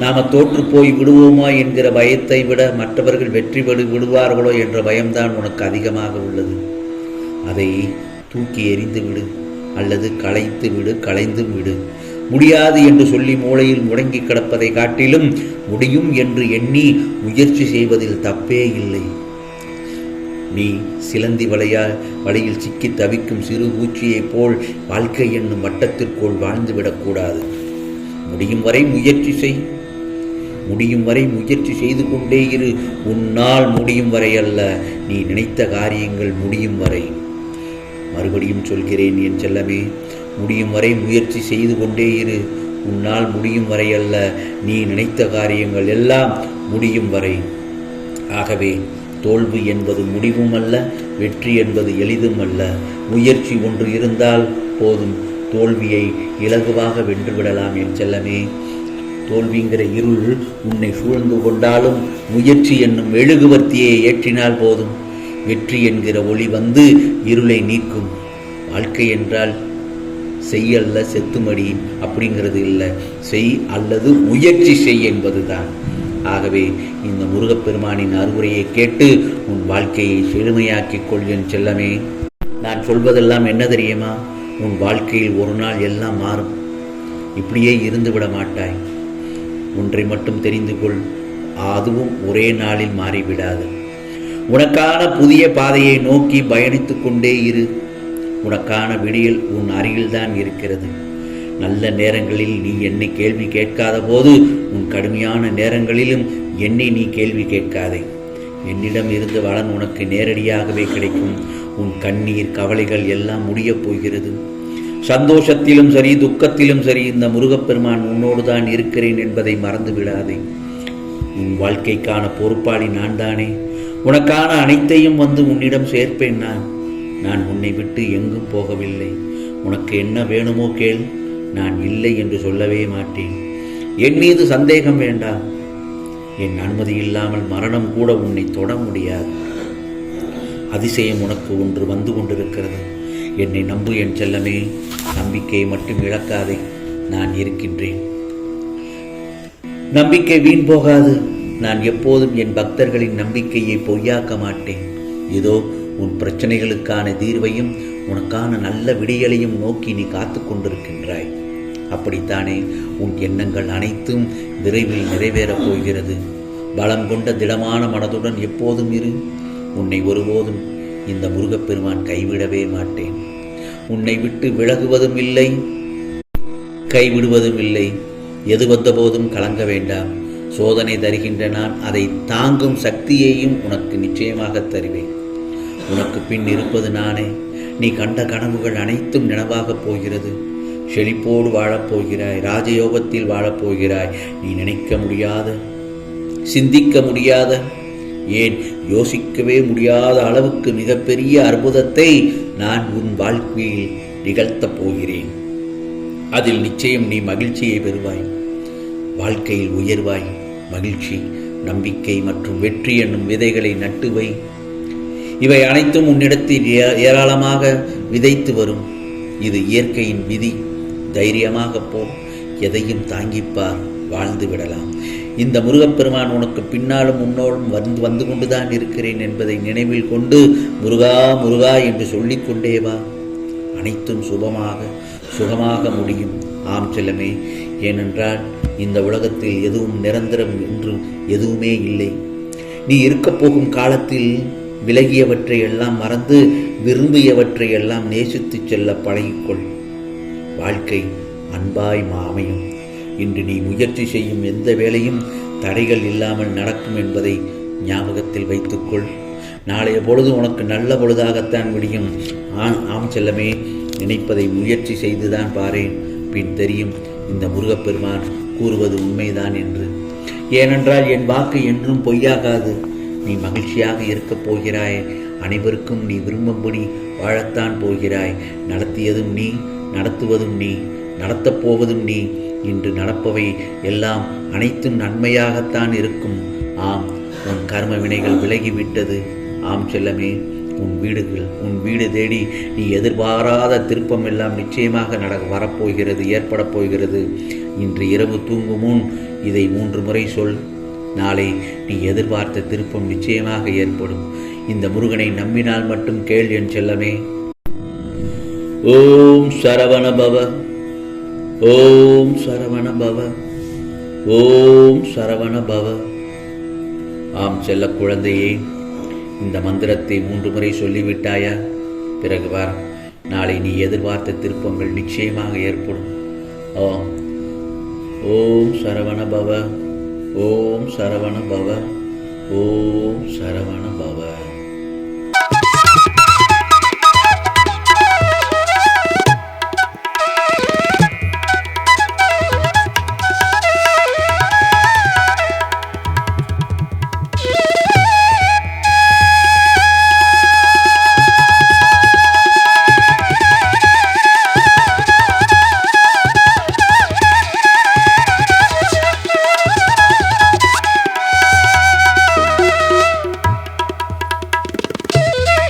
நாம தோற்று போய் விடுவோமா என்கிற பயத்தை விட மற்றவர்கள் வெற்றி பெறு விடுவார்களோ என்ற பயம்தான் உனக்கு அதிகமாக உள்ளது. அதை தூக்கி எறிந்து விடு அல்லது களைத்து விடு களைந்தும் விடு. முடியாது என்று சொல்லி மூளையில் முடங்கி கிடப்பதை காட்டிலும் முடியும் என்று எண்ணி முயற்சி செய்வதில் தப்பே இல்லை. நீ சிலந்தி வலையா வலையில் சிக்கி தவிக்கும் சிறு பூச்சியைப் போல் வாழ்க்கை என்னும் வட்டத்திற்குள் வாழ்ந்துவிடக்கூடாது முடியும் வரை முயற்சி செய். முடியும் வரை முயற்சி செய்து கொண்டே இரு. உன்னால் முடியும் வரை அல்ல. நீ நினைத்த காரியங்கள் முடியும் வரை. மறுபடியும் சொல்கிறேன் என் செல்லமே முடியும் வரை முயற்சி செய்து கொண்டே இரு. உன்னால் முடியும் வரை அல்ல. நீ நினைத்த காரியங்கள் எல்லாம் முடியும் வரை. ஆகவே தோல்வி என்பது முடிவும் அல்ல வெற்றி என்பது எளிதும் அல்ல. முயற்சி ஒன்று இருந்தால் போதும். தோல்வியை இலகுவாக வென்றுவிடலாம் என் செல்லமே. தோல்விங்கிற இருள் உன்னை சூழ்ந்து கொண்டாலும் முயற்சி என்னும் மெழுகுவர்த்தியை ஏற்றினால் போதும். வெற்றி என்கிற ஒளி வந்து இருளை நீக்கும். வாழ்க்கை என்றால் செய் அல்ல செத்துமடி அப்படிங்கிறது இல்லை. செய் அல்லது முயற்சி செய் என்பதுதான். ஆகவே இந்த முருகப்பெருமானின் அறிவுரையை கேட்டு உன் வாழ்க்கையை செழுமையாக்கிக் கொள் என் செல்லமே. நான் சொல்வதெல்லாம் என்ன தெரியுமா? உன் வாழ்க்கையில் ஒரு நாள் எல்லாம் மாறும். இப்படியே இருந்து விட மாட்டாய். ஒன்றை மட்டும் தெரிந்து கொள். அதுவும் ஒரே நாளில் மாறிவிடாது. உனக்கான புதிய பாதையை நோக்கி பயணித்துக் கொண்டே இரு. உனக்கான விடியல் உன் அருகில்தான் இருக்கிறது. நல்ல நேரங்களில் நீ என்னை கேள்வி கேட்காத போது உன் கடுமையான நேரங்களிலும் என்னை நீ கேள்வி கேட்காதே. என்னிடம் இருந்து வளன் உனக்கு நேரடியாகவே கிடைக்கும். உன் கண்ணீர் கவலைகள் எல்லாம் முடியப் போகிறது. சந்தோஷத்திலும் சரி துக்கத்திலும் சரி இந்த முருகப்பெருமான் உன்னோடு தான் இருக்கிறேன் என்பதை மறந்து விடாதே உன் வாழ்க்கைக்கான பொறுப்பாளி நான் தானே உனக்கான அனைத்தையும் வந்து உன்னிடம் சேர்ப்பேன் நான். நான் உன்னை விட்டு எங்கும் போகவில்லை. உனக்கு என்ன வேணுமோ கேள். நான் இல்லை என்று சொல்லவே மாட்டேன். என் மீது சந்தேகம் வேண்டாம். என் அனுமதி இல்லாமல் மரணம் கூட உன்னை தொட முடியாது. அதிசயம் உனக்கு ஒன்று வந்து கொண்டிருக்கிறது. என்னை நம்பு என் செல்லமே. நம்பிக்கையை மட்டும் இழக்காதே நான் இருக்கின்றேன். நம்பிக்கை வீண் போகாது. நான் எப்போதும் என் பக்தர்களின் நம்பிக்கையை பொய்யாக்க மாட்டேன். இதோ உன் பிரச்சனைகளுக்கான தீர்வையும் உனக்கான நல்ல விடியலையும் நோக்கி நீ காத்து கொண்டிருக்கின்றாய். அப்படித்தானே உன் எண்ணங்கள் அனைத்தும் விரைவில் நிறைவேறப் போகிறது. பலம் கொண்ட திடமான மனதுடன் எப்போதும் இரு. உன்னை ஒருபோதும் இந்த முருகப்பெருமான் கைவிடவே மாட்டேன். உன்னை விட்டு விலகுவதும் இல்லை கைவிடுவதும் இல்லை. எது வந்தபோதும் கலங்க வேண்டாம். சோதனை தருகின்ற நான் அதை தாங்கும் சக்தியையும் உனக்கு நிச்சயமாக தருவேன். உனக்கு பின் இருப்பது நானே. நீ கண்ட கனவுகள் அனைத்தும் நினைவாகப் போகிறது. செழிப்போடு வாழப்போகிறாய் ராஜயோகத்தில் வாழப்போகிறாய் நீ நினைக்க முடியாத சிந்திக்க முடியாத ஏன் யோசிக்கவே முடியாத அளவுக்கு மிகப்பெரிய அற்புதத்தை நான் உன் வாழ்க்கையில் நிகழ்த்தப் போகிறேன். அதில் நிச்சயம் நீ மகிழ்ச்சியை பெறுவாய். வாழ்க்கையில் உயர்வாய் மகிழ்ச்சி நம்பிக்கை மற்றும் வெற்றி என்னும் விதைகளை நட்டு வை. இவை அனைத்தும் உன்னிடத்தில் ஏ- ஏராளமாக விதைத்து வரும். இது இயற்கையின் விதி. தைரியமாக போ. எதையும் தாங்கிப்பார் வாழ்ந்து விடலாம். இந்த முருகப்பெருமான் உனக்கு பின்னாலும் முன்னோடும் வந்து வந்து கொண்டுதான் இருக்கிறேன் என்பதை நினைவில் கொண்டு முருகா முருகா என்று சொல்லிக்கொண்டே வா. அனைத்தும் சுபமாக சுகமாக முடியும். ஆம் செல்லமே ஏனென்றால் இந்த உலகத்தில் எதுவும் நிரந்தரம் என்று எதுவுமே இல்லை. நீ இருக்கப் போகும் காலத்தில் விலகியவற்றை எல்லாம் மறந்து விரும்பியவற்றை எல்லாம் நேசித்துச் செல்ல பழகிக்கொள். வாழ்க்கை அன்பாய் அமையும் இன்று நீ முயற்சி செய்யும் எந்த வேலையும் தடைகள் இல்லாமல் நடக்கும் என்பதை ஞாபகத்தில் வைத்துக்கொள். நாளைய பொழுது உனக்கு நல்ல பொழுதாகத்தான் முடியும் ஆம் ஆம் செல்லமே நினைப்பதை முயற்சி செய்துதான் பாரேன். பின் தெரியும் இந்த முருகப்பெருமான் கூறுவது உண்மைதான் என்று. ஏனென்றால் என் வாக்கு என்றும் பொய்யாகாது. நீ மகிழ்ச்சியாக இருக்கப் போகிறாய். அனைவருக்கும் நீ விரும்பும்படி வாழத்தான் போகிறாய். நடத்தியதும் நீ நடத்துவதும் நீ நடத்தப் போவதும் நீ. இன்று நடப்பவை எல்லாம் அனைத்தும் நன்மையாகத்தான் இருக்கும். ஆம் உன் கர்ம வினைகள் விலகிவிட்டது. ஆம் செல்லமே உன் வீடுகள் உன் வீடு தேடி நீ எதிர்பாராத திருப்பம் எல்லாம் நிச்சயமாக நட வரப்போகிறது ஏற்படப் போகிறது. இன்று இரவு தூங்கும் முன் இதை மூன்று முறை சொல். நாளை நீ எதிர்பார்த்த திருப்பம் நிச்சயமாக ஏற்படும். இந்த முருகனை நம்பினால் மட்டும் கேள் என் செல்லமே. ஓம் சரவணபவ. ஓம் சரவண பவ ஓம் சரவண பவ ஆம் செல்ல குழந்தையே இந்த மந்திரத்தை மூன்று முறை சொல்லிவிட்டாயா? பிறகு வா நாளை நீ எதிர்பார்த்த திருப்பங்கள் நிச்சயமாக ஏற்படும். ஓம் ஓம் சரவண பவ ஓம் சரவண பவ ஓம் சரவண பவ